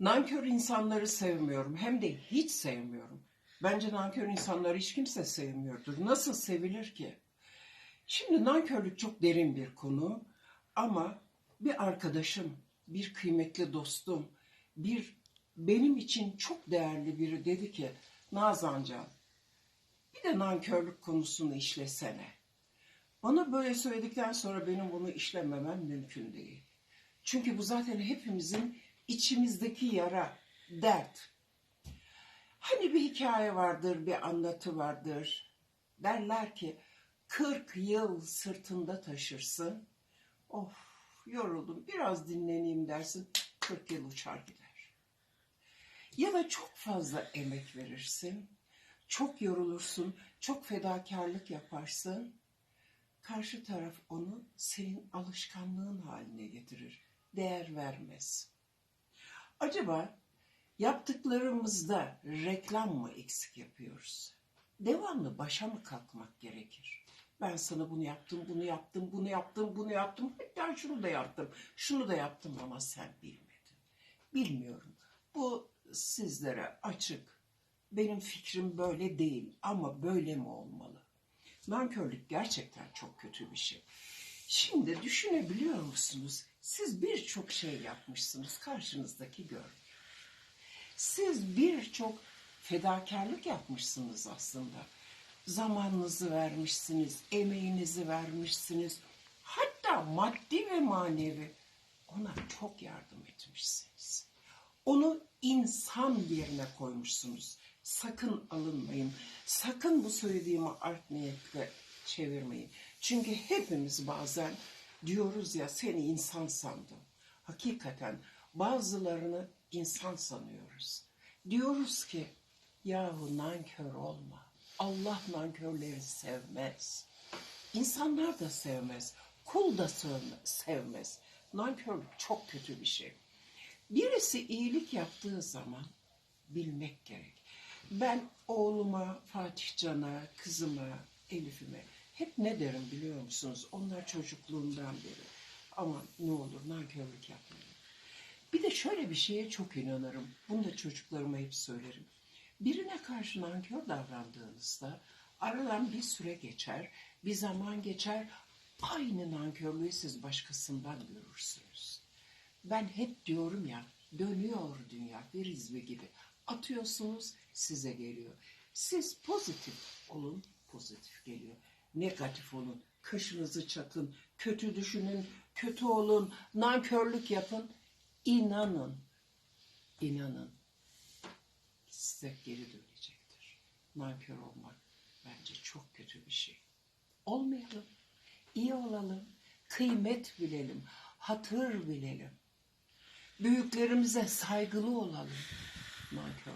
Nankör insanları sevmiyorum. Hem de hiç sevmiyorum. Bence nankör insanları hiç kimse sevmiyordur. Nasıl sevilir ki? Şimdi nankörlük çok derin bir konu. Ama bir arkadaşım, bir kıymetli dostum, bir benim için çok değerli biri dedi ki Nazancan bir de nankörlük konusunu işlesene. Bana böyle söyledikten sonra benim bunu işlememem mümkün değil. Çünkü bu zaten hepimizin içimizdeki yara, dert. Hani bir hikaye vardır, bir anlatı vardır. Derler ki 40 yıl sırtında taşırsın. Of yoruldum biraz dinleneyim dersin 40 yıl uçar gider. Ya da çok fazla emek verirsin. Çok yorulursun, çok fedakarlık yaparsın. Karşı taraf onu senin alışkanlığın haline getirir. Değer vermez. Acaba yaptıklarımızda reklam mı eksik yapıyoruz? Devamlı başa mı kalkmak gerekir? Ben sana bunu yaptım, bunu yaptım, bunu yaptım, bunu yaptım. Hatta şunu da yaptım, şunu da yaptım ama sen bilmedin. Bilmiyorum. Bu sizlere açık. Benim fikrim böyle değil ama böyle mi olmalı? Nankörlük gerçekten çok kötü bir şey. Şimdi düşünebiliyor musunuz? Siz birçok şey yapmışsınız, karşınızdaki görmüyor. Siz birçok fedakarlık yapmışsınız aslında. Zamanınızı vermişsiniz, emeğinizi vermişsiniz. Hatta maddi ve manevi ona çok yardım etmişsiniz. Onu insan yerine koymuşsunuz. Sakın alınmayın. Sakın bu söylediğimi art niyetle çevirmeyin. Çünkü hepimiz bazen diyoruz ya seni insan sandım. Hakikaten bazılarını insan sanıyoruz. Diyoruz ki yahu nankör olma. Allah nankörleri sevmez. İnsanlar da sevmez. Kul da sevme- sevmez. Nankörlük çok kötü bir şey. Birisi iyilik yaptığı zaman bilmek gerek. Ben oğluma, Fatih Can'a, kızıma, Elif'ime hep ne derim biliyor musunuz? Onlar çocukluğundan beri. Ama ne olur nankörlük yapmayın. Bir de şöyle bir şeye çok inanırım. Bunu da çocuklarıma hep söylerim. Birine karşı nankör davrandığınızda aradan bir süre geçer, bir zaman geçer. Aynı nankörlüğü siz başkasından görürsünüz. Ben hep diyorum ya, dönüyor dünya bir izbe gibi. Atıyorsunuz, size geliyor. Siz pozitif olun, pozitif geliyor. Negatif olun, kaşınızı çakın, kötü düşünün, kötü olun, nankörlük yapın. İnanın, inanın. Size geri dönecektir. Nankör olmak bence çok kötü bir şey. Olmayalım, iyi olalım, kıymet bilelim, hatır bilelim. Büyüklerimize saygılı olalım. Nankör